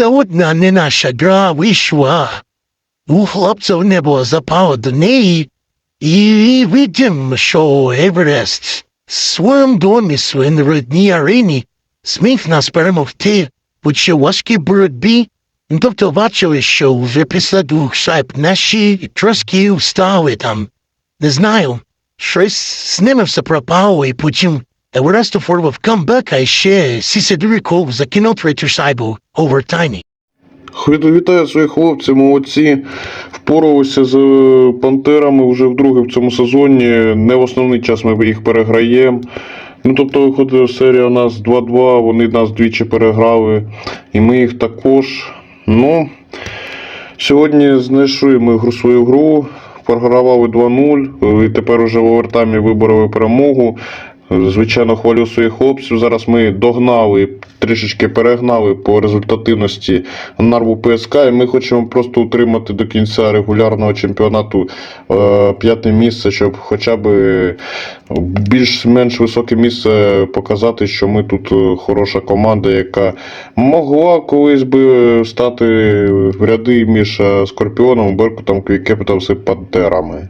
Одна не наша гра вийшла. У хлопців не було запалу до неї, і видим, що Еверест в своєму домі, своїй народній арені, зміг нас перемогти у цій важкій боротьбі. Тобто бачили, що вже після двох шайб наші трошки встали там. Не знаю, щось з ними все пропало, і потім Еверест оформив камбек, а ще Сісідуріков закинув третю шайбу овертаймі. Хвіту- Вітаю своїх хлопців, молодці. Впоралися з е, пантерами вже вдруге в цьому сезоні. Не в основний час ми їх переграємо. Ну, тобто виходить серія у нас 2-2, вони нас двічі переграли, і ми їх також. Ну, сьогодні знайшли ми свою гру, програвали 2-0, і тепер уже в овертаймі вибороли перемогу. Звичайно, хвалю своїх хлопців. Зараз ми догнали, трішечки перегнали по результативності нарву ПСК, і ми хочемо просто утримати до кінця регулярного чемпіонату е, п'яте місце, щоб хоча б більш-менш високе місце показати, що ми тут е, хороша команда, яка могла колись би стати в ряди між е, Скорпіоном, Беркутом, Квікепітом і Пантерами.